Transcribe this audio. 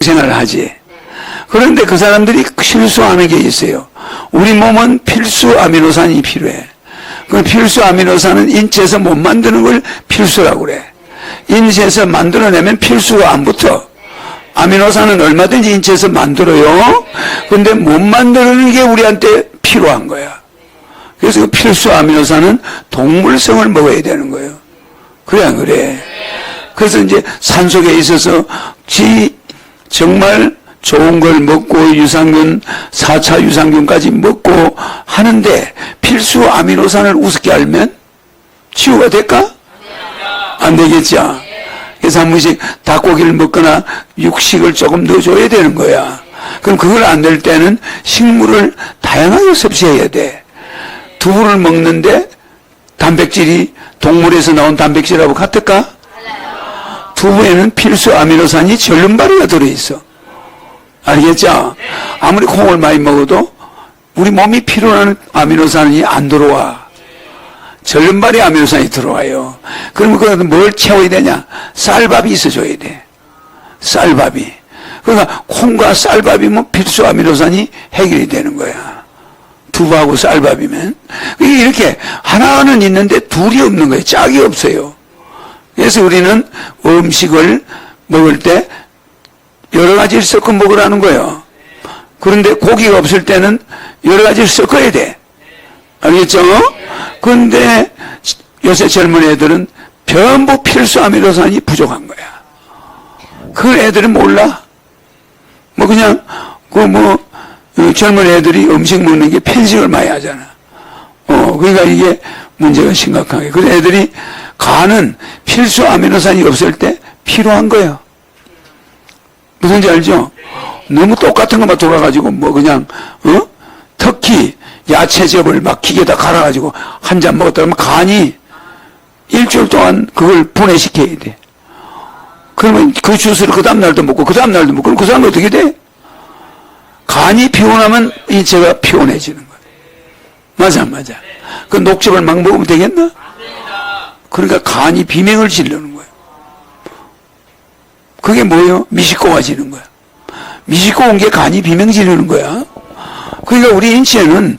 생활을 하지. 그런데 그 사람들이 실수하는 게 있어요. 우리 몸은 필수 아미노산이 필요해. 그 필수 아미노산은 인체에서 못 만드는 걸 필수라고 그래. 인체에서 만들어내면 필수가 안 붙어. 아미노산은 얼마든지 인체에서 만들어요. 근데 못 만드는 게 우리한테 필요한 거야. 그래서 그 필수 아미노산은 동물성을 먹어야 되는 거예요. 그래 안 그래? 그래서 이제 산속에 있어서 지 정말 좋은 걸 먹고 유산균 4차 유산균까지 먹고 하는데 필수 아미노산을 우습게 알면 치유가 될까? 안 되겠죠. 그래서 한 번씩 닭고기를 먹거나 육식을 조금 넣어줘야 되는 거야. 그럼 그걸 안 될 때는 식물을 다양하게 섭취해야 돼. 두부를 먹는데 단백질이 동물에서 나온 단백질하고 같을까? 두부에는 필수 아미노산이 절름발이가 들어있어. 알겠죠? 아무리 콩을 많이 먹어도 우리 몸이 필요한 아미노산이 안 들어와. 절름발이 아미노산이 들어와요. 그러면 그건 뭘 채워야 되냐? 쌀밥이 있어줘야 돼. 쌀밥이. 그러니까 콩과 쌀밥이면 필수 아미노산이 해결이 되는 거야. 두부하고 쌀밥이면. 이렇게 하나는 있는데 둘이 없는 거예요. 짝이 없어요. 그래서 우리는 음식을 먹을 때 여러 가지를 섞어 먹으라는 거예요. 그런데 고기가 없을 때는 여러 가지를 섞어야 돼. 알겠죠? 그런데 요새 젊은 애들은 전부 필수 아미노산이 부족한 거야. 그 애들은 몰라. 뭐 그냥 그 뭐 젊은 애들이 음식 먹는 게 편식을 많이 하잖아. 어 그러니까 이게 문제가 심각한 게. 그래서 애들이 간은 필수 아미노산이 없을 때 필요한 거예요. 무슨지 알죠? 너무 똑같은 것만 돌아가지고 뭐 그냥 어 특히 야채즙을 막 기계에다 갈아가지고 한 잔 먹었다 그러면 간이 일주일 동안 그걸 분해시켜야 돼. 그러면 그 주스를 그 다음날도 먹고 그 다음날도 먹고 그럼 그 사람 어떻게 돼? 간이 피곤하면 인체가 피곤해지는 거야. 맞아 안 맞아. 그 녹즙을 막 먹으면 되겠나? 그러니까 간이 비명을 지르는 거야. 그게 뭐예요? 미식고가 지는 거야. 미식고 온 게 간이 비명 지르는 거야. 그러니까 우리 인체는